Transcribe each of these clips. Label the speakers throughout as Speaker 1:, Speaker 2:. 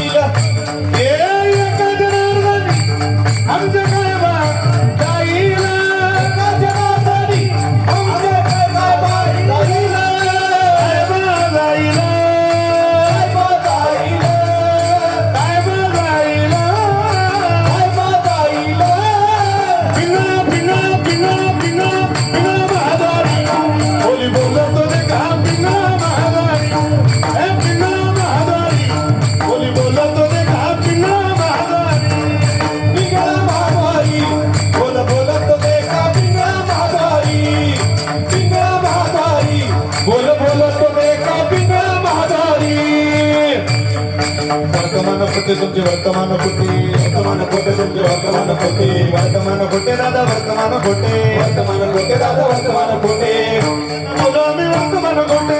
Speaker 1: Yeah.
Speaker 2: వర్తమాన పుట్టి తుంచి వర్తమాన పుట్టి
Speaker 1: వర్తమాన పుట్టి తుంచి వర్తమాన పుట్టి
Speaker 2: వర్తమాన పుట్టి రాధా వర్తమాన పుట్టి
Speaker 1: వర్తమాన పుట్టి రాధా వర్తమాన పుట్టి.
Speaker 2: వర్తమాన పుట్టి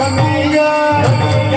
Speaker 2: రమణయ్య
Speaker 1: రమణయ్య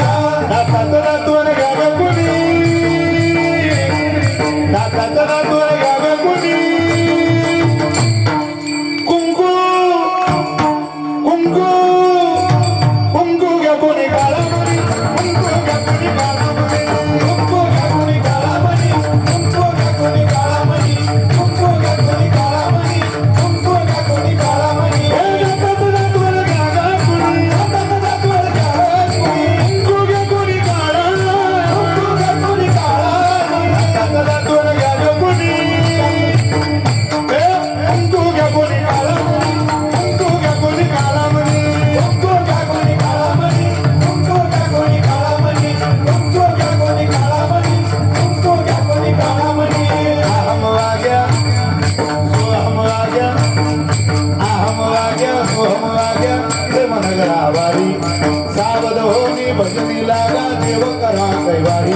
Speaker 2: बसली लागा देव करा कैवारी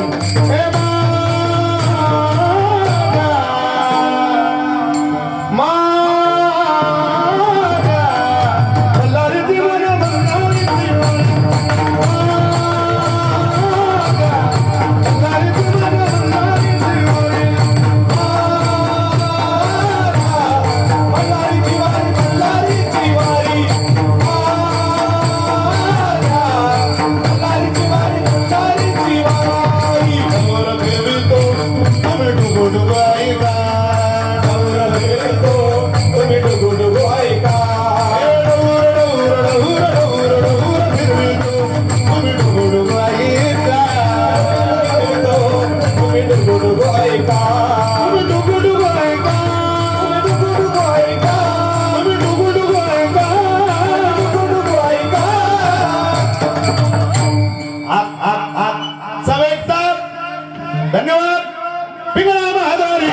Speaker 2: धन्यवाद. पिंगळा महाधारी